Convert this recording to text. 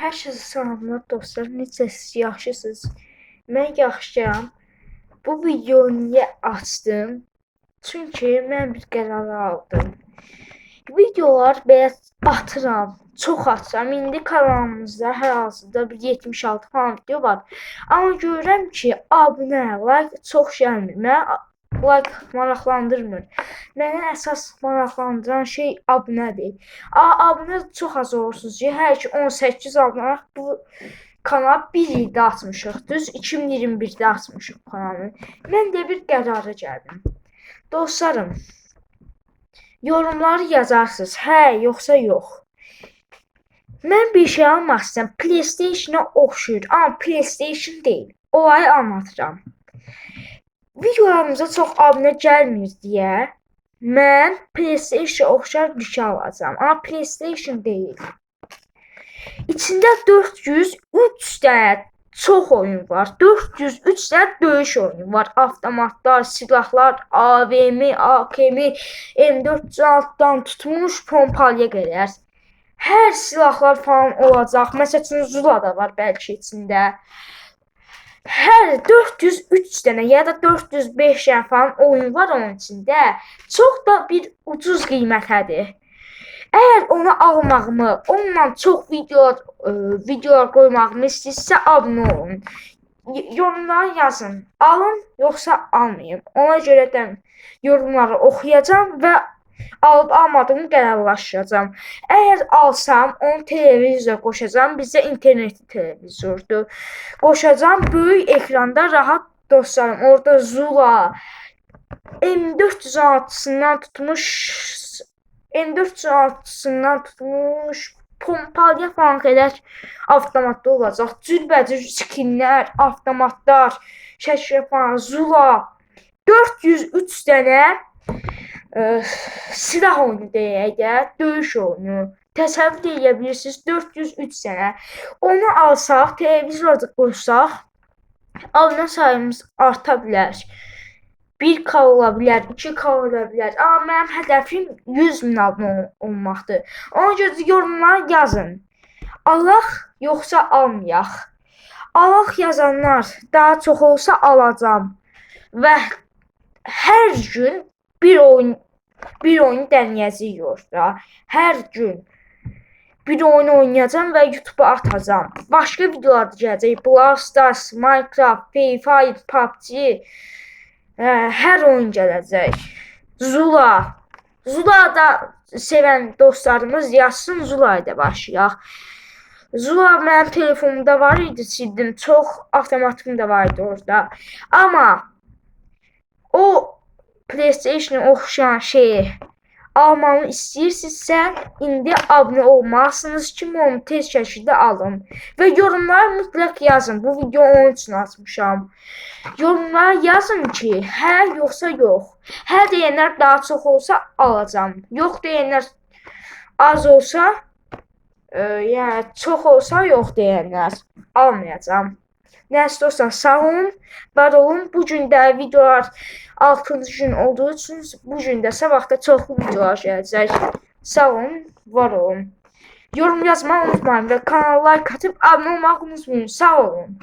Hər kəsə salamlar dostlar. Necəsiz? Yaxşısınız? Mən yaxşıyam. Bu videonu niyə açdım? Çünki mən bir qərar aldım. Videolar belə atıram, çox atıram. İndi kanalımızda hal-hazırda bir 76 falan video var. Amma görürəm ki, abunə, like çox gəlmir. Mənə like maraqlandırmır. Məni əsas maraqlandıran şey abunədir. A abunə çox az olursunuz ki, hər ki 18 abunə bu kanal bir ildə açmışıq. Düz 2021-də açmışıq kanalı. Mən də bir qərara gəldim. Dostlarım, yorumları yazarsınız. Hə, yoxsa yox. Mən bir şey almaq istəyirəm. PlayStation-a oxşuyur, amma PlayStation deyil. Olayı anlatıram. Videolarımıza çox abunə gəlmir deyə mən PlayStation oxşar bir şey alacağam. Amma PlayStation deyil. İçində 403 dənə çox oyun var. 403 dənə döyüş oyunu var. Avtomatlar, silahlar, AVM, AKM, M416-dan tutmuş pompalıya qədər. Hər silahlar falan olacaq. Məsəl üçün Zula da var bəlkə içində. Hər 403 dənə ya da 405 dənə falan oyun var onun içində. Çox da bir ucuz qiymətədir. Əgər onu almağımı, onunla çox videolar, ə, videolar qoymağımı istəyirsə abunə olun. Yorumlara yazın. Alın yoxsa almayın. Ona görə də yorumları oxuyacağam və alıb almadığımı qərarlaşdıracağam. Əgər alsam, onu televizora qoşacağam. Bizdə internetli televizordur. Qoşacağam böyük ekranda rahat dostlarım. Orada Zula M416-sından tutmuş M416-sından tutmuş pompalıya falan qədər avtomatda olacaq. Cürbəcür skinlər, avtomatlar, şəkil falan, Zula 403 dənə ə, silah oyunu deyək də, döyüş oyunu. Təsəvvür edə bilirsiniz 403 dənə. Onu alsaq, televizorda qoysaq, abunə sayımız arta bilər. 1K ola bilər, 2K ola bilər. Amma mənim hədəfim 100 min abunə ol- olmaqdır. Ona görə yorumlara yazın. Alaq yoxsa almayaq? Alaq yazanlar daha çox olsa alacağam. Və hər gün bir oyun bir oyun dəniyəcəyik orada. Hər gün bir oyun oynayacağam və YouTube-a atacağam. Başqa videolar gələcək. Brawl Minecraft, Free Fire, PUBG. Hə, hər oyun gələcək. Zula. Zula da sevən dostlarımız yazsın, Zula ilə başlayaq. Zula mənim telefonumda var idi, sildim. Çox avtomatım da var idi orada. Amma o PlayStation-a oxşayan şeyi almamı istəyirsinizsə, indi abunə olmalısınız ki, onu tez şəkildə alın. Və yorumlara mütləq yazın. Bu video onun üçün açmışam. Yorumlara yazın ki, hə yoxsa yox. Hə deyənlər daha çox olsa alacağam. Yox deyənlər az olsa, ə, yəni çox olsa yox deyənlər almayacağam. Nəsə dostlar, sağ olun, var olun. Bu gün də videolar 6-cı gün olduğu üçün bu gün də sabah da çoxlu videolar gələcək. Sağ olun, var olun. Yorum yazmayı unutmayın və kanala like atıb abunə olmağı unutmayın. Sağ olun.